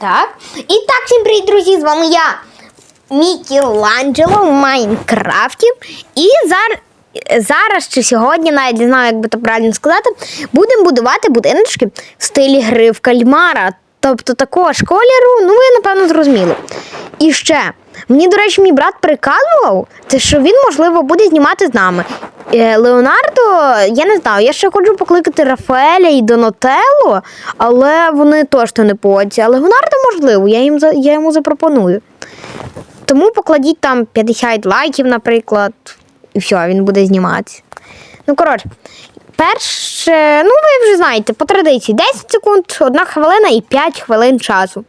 Так. І так, всім привіт, друзі! З вами я, Мікеланджело в Майнкрафті. І зараз, зараз чи сьогодні, навіть не знаю, як би то правильно сказати, будемо будувати будиночки в стилі гри в кальмара. Тобто такого ж кольору, ну ви напевно зрозуміли. І ще, мені, до речі, мій брат приказував, це що він, можливо, буде знімати з нами. Е, Леонардо, я не знаю, я ще хочу покликати Рафаеля і Донателло, але вони точно не погодяться. А Леонардо можливо, я, їм, я йому запропоную. Тому покладіть там 50 лайків, наприклад, і все, він буде зніматися. Ну, коротше, перше, ну ви вже знаєте, по традиції 10 секунд, 1 хвилина і 5 хвилин часу.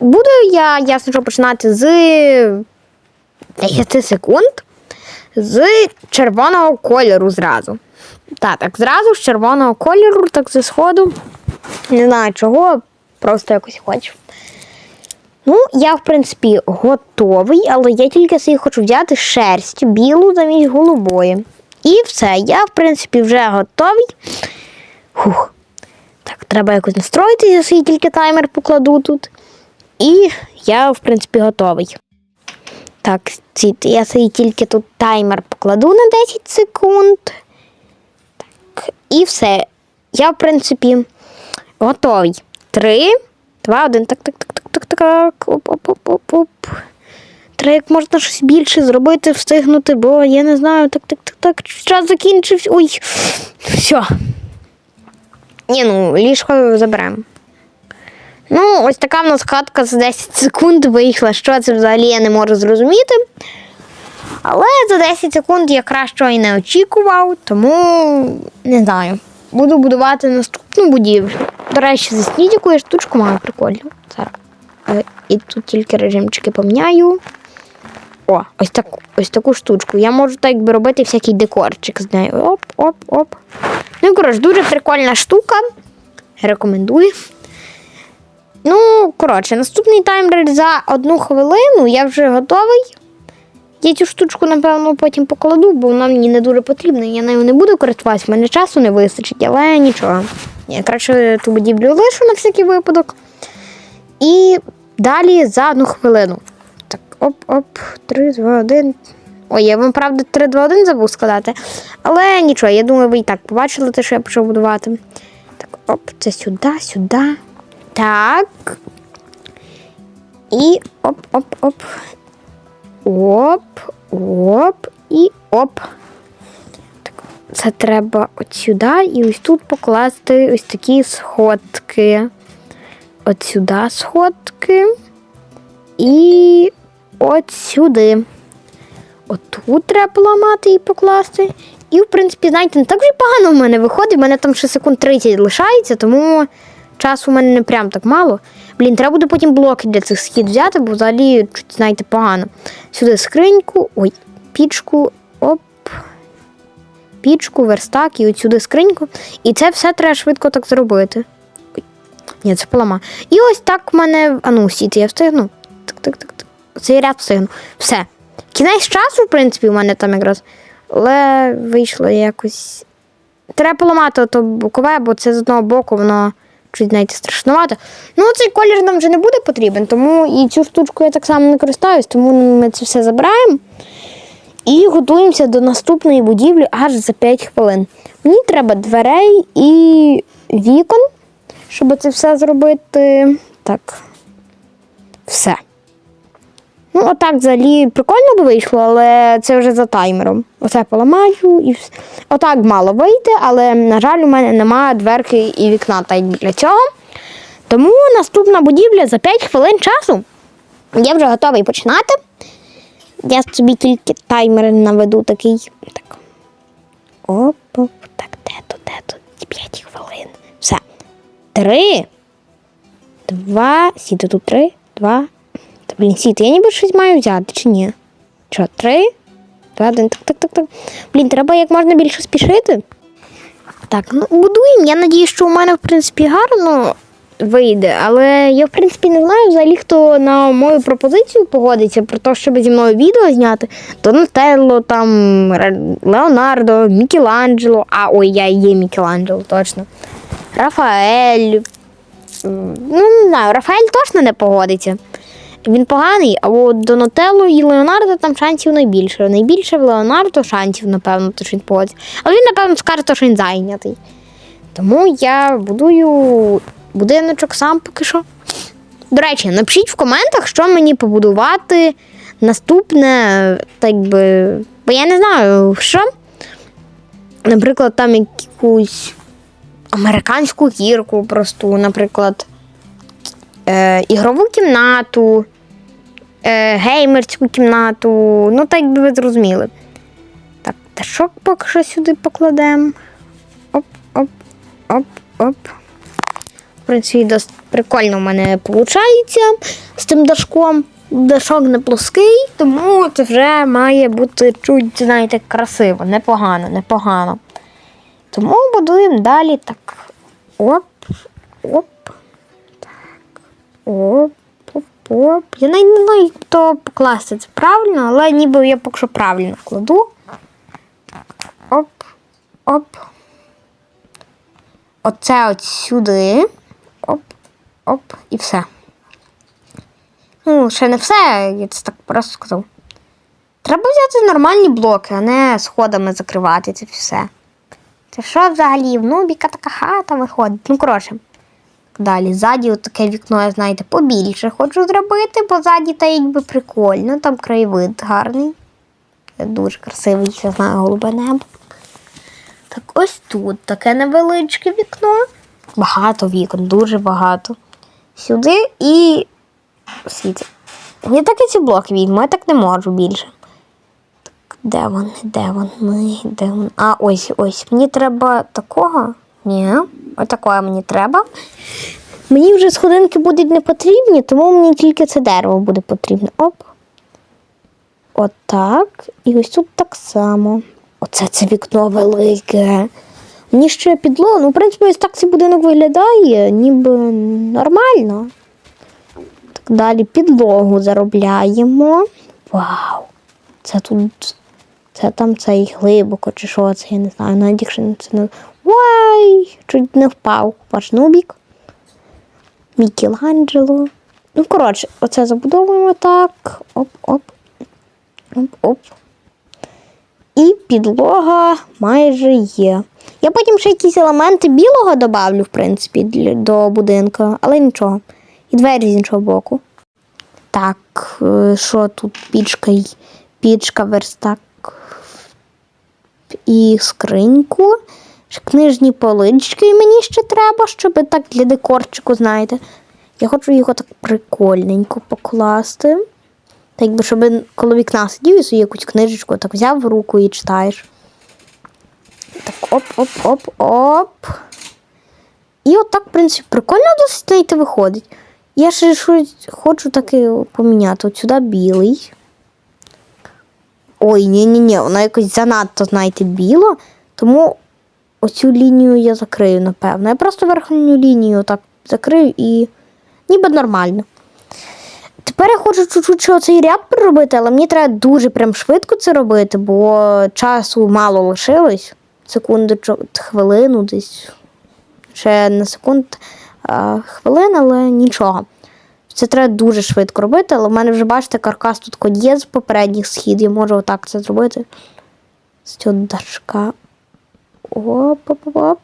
Буду я, ясно, що починати з 10 секунд з червоного кольору зразу. Так, так, зразу з червоного кольору, так зі сходу. Не знаю чого, просто якось хочу. Ну, я, в принципі, готовий, але я тільки собі хочу взяти шерсть білу замість голубої. І все, я, в принципі, вже готовий. Фух. Так, треба якось настроїти, я собі тільки таймер покладу тут. І я, в принципі, готовий. Так, я собі тільки тут таймер покладу на 10 секунд. Так, і все. Я, в принципі, готовий. Три, два, один. Так, так, так, так, так, так. Оп, оп, оп, оп, оп. Треба як можна щось більше зробити, встигнути, бо я не знаю. Так, так, так, так. Час закінчився. Ой. Все. Ні, ну, ліжко заберемо. Ну, ось така в нас хатка за 10 секунд вийшла. Що це взагалі я не можу зрозуміти. Але за 10 секунд я кращого і не очікував, тому не знаю. Буду будувати наступну будівлю. До речі, засніть яку я штучку маю прикольну. Е, І тут тільки режимчики поміняю. О, ось таку, ось таку штучку. Я можу так якби робити всякий декорчик з нею. Оп, оп, оп. Ну, коротше, дуже прикольна штука. Рекомендую. Ну, коротше, наступний таймер за одну хвилину я вже готовий. Я цю штучку, напевно, потім покладу, бо вона мені не дуже потрібна. Я нею не буду користуватися, в мене часу не вистачить, але нічого. Я краще ту будівлю лишу на всякий випадок. І далі за одну хвилину. Так, оп-оп, 3, 2, 1. Ой, я вам, правда, 3, 2, 1 забув складати. Але нічого, я думаю, ви і так побачили те, що я почав будувати. Так, оп, це сюди, сюди. Так. І оп-оп-оп. Оп, оп і оп. Це треба от сюди і ось тут покласти ось такі сходки. От сюди сходки. І от сюди. От тут треба поламати і покласти. І, в принципі, знаєте, не так вже погано в мене виходить. У мене там ще секунд 30 лишається, тому часу у мене не прям так мало. Блін, треба буде потім блоки для цих схід взяти, бо взагалі, знаєте, погано. Сюди скриньку, ой, пічку, оп. Пічку, верстак і от сюди скриньку. І це все треба швидко так зробити. Ой. Ні, це полама. І ось так в мене. А ну, сіти, я встигну. Так, так, так, так. Цей ряд встигну. Все. Кінець часу, в принципі, у мене там якраз. Але вийшло якось. Треба поламати то бокове, бо це з одного боку воно чуть знаєте, страшнувато. Ну, цей колір нам вже не буде потрібен, тому і цю штучку я так само не користуюсь, тому ми це все забираємо. І готуємося до наступної будівлі аж за 5 хвилин. Мені треба дверей і вікон, щоб це все зробити. Так. Все. Ну, отак взагалі прикольно би вийшло, але це вже за таймером. Оце поламаю і все. Отак мало вийти, але, на жаль, у мене немає дверки і вікна та й для цього. Тому наступна будівля за 5 хвилин часу. Я вже готовий починати. Я собі тільки таймер наведу такий. Так. Оп, оп, так, де тут, де тут? 5 хвилин. Все. Три. Два. Сіти тут три, два. Блін, сіти, я ніби щось маю взяти чи ні? Що, три? Два, один. Так, так, так, так. Блін, треба як можна більше спішити. Так, ну будуємо. Я надію, що у мене, в принципі, гарно вийде. Але я, в принципі, не знаю взагалі, хто на мою пропозицію погодиться про те, щоб зі мною відео зняти. Донателло, там, Леонардо, Мікеланджело. А, ой, я є Мікеланджело, точно. Рафаель. ну, не знаю, Рафаель точно не погодиться. Він поганий, а от Донателло і Леонардо там шансів найбільше. Найбільше в Леонардо шансів, напевно, то що він погодиться. Але він, напевно, скаже, що він зайнятий. Тому я будую будиночок сам поки що. До речі, напишіть в коментах, що мені побудувати наступне, так би. Бо я не знаю, що. Наприклад, там якусь американську гірку просту, наприклад, е, ігрову кімнату, е, геймерську кімнату. Ну, так би ви зрозуміли. Так, та що поки що сюди покладемо? Оп, оп, оп, оп. В принципі, досить прикольно в мене виходить з тим дашком. Дашок не плоский, тому це вже має бути чуть, знаєте, красиво, непогано, непогано. Тому будуємо далі так. Оп, оп. Так. Оп, оп, оп. Я не знаю, як покласти це правильно, але ніби я поки що правильно кладу. Оп, оп. Оце от сюди. Оп, оп, і все. Ну, ще не все, я це так просто сказав. Треба взяти нормальні блоки, а не сходами закривати це все. Це що взагалі? В нубіка така хата виходить. Ну, коротше. Далі, ззаді таке вікно, я знаєте, побільше хочу зробити, бо ззаді та якби прикольно, там краєвид гарний. Дуже красивий, я знаю, голубе небо. Так ось тут таке невеличке вікно. Багато вікон, дуже багато. Сюди і світ. Я так і ці блоки візьму, я так не можу більше. Так, де вони, де вони, де вони? А, ось, ось. Мені треба такого? Ні, отакого мені треба. Мені вже сходинки будуть не потрібні, тому мені тільки це дерево буде потрібно. Оп. Отак. І ось тут так само. Оце це вікно велике. Мені ще підлога. Ну, в принципі, ось так цей будинок виглядає, ніби нормально. Так далі підлогу заробляємо. Вау! Це тут. Це там цей глибоко, чи що це, я не знаю. Навіть якщо це не. Вай! Чуть не впав. Ваш нубік. Мікеланджело. Ну, коротше, оце забудовуємо так. Оп-оп. Оп-оп. І підлога майже є. Я потім ще якісь елементи білого добавлю, в принципі, до будинку, але нічого. І двері з іншого боку. Так, е, що тут пічка, пічка, верстак і скриньку. Книжні полички мені ще треба, щоб так для декорчику, знаєте. Я хочу його так прикольненько покласти. Так якби, щоб коло вікна сидів і собі якусь книжечку так взяв в руку і читаєш. Так, оп-оп-оп-оп. І от так, в принципі, прикольно досить знаєте, виходить. Я ще щось хочу таке поміняти. От сюди білий. Ой, ні-ні-ні, воно якось занадто, знаєте, біло. Тому оцю лінію я закрию, напевно. Я просто верхню лінію так закрию і ніби нормально. Тепер я хочу чуть-чуть ще оцей ряд проробити, але мені треба дуже прям швидко це робити, бо часу мало лишилось. Секунду, хвилину десь. Ще не секунд, а хвилин, але нічого. Це треба дуже швидко робити, але в мене вже, бачите, каркас тут є з попередніх схід. Я можу отак це зробити. З цього дашка. Оп-оп-оп.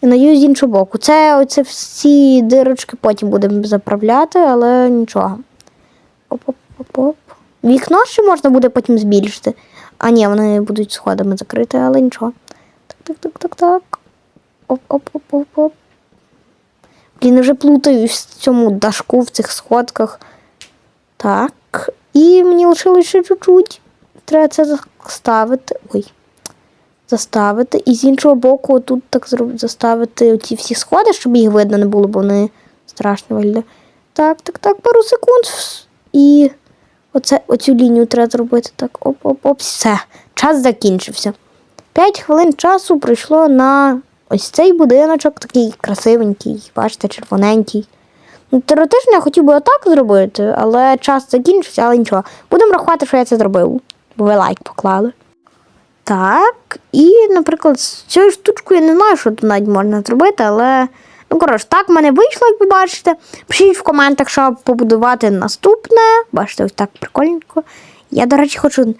І надію з іншого боку. Це оце всі дирочки потім будемо заправляти, але нічого. Оп-оп-оп-оп. Вікно ще можна буде потім збільшити. А ні, вони будуть сходами закриті, але нічого. Так, так, так, так, так. Оп-оп-оп-оп-оп. Блін, вже плутаюсь в цьому дашку, в цих сходках. Так. І мені лишилось ще чуть-чуть. Треба це заставити. Ой. Заставити. І з іншого боку, тут так заставити оці всі сходи, щоб їх видно не було, бо вони страшно виглядають. Так, так, так, пару секунд. І оце, оцю лінію треба зробити. Так, оп-оп-оп. Все. Час закінчився. П'ять хвилин часу прийшло на ось цей будиночок, такий красивенький, бачите, червоненький. Ну, теоретично я хотів би отак зробити, але час закінчився, але нічого. Будемо рахувати, що я це зробив, бо ви лайк поклали. Так, і, наприклад, з цією штучкою я не знаю, що тут навіть можна зробити, але Ну, коротше, так в мене вийшло, як ви бачите. Пишіть в коментах, що побудувати наступне. Бачите, ось так прикольненько. Я, до речі, хочу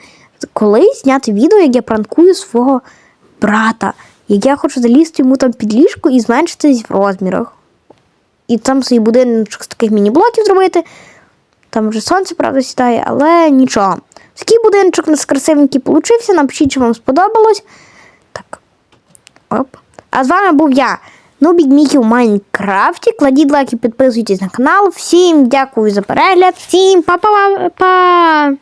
колись зняти відео, як я пранкую свого брата. Як я хочу залізти йому там під ліжко і зменшитись в розмірах. І там свій будиночок з таких міні-блоків зробити. Там вже сонце, правда, сідає, але нічого. Такий будиночок у нас красивенький получився. Напишіть, чи вам сподобалось. Так. Оп. А з вами був я, Нубік Мікі в Майнкрафті. Кладіть лайки, підписуйтесь на канал. Всім дякую за перегляд. Всім па-па-па!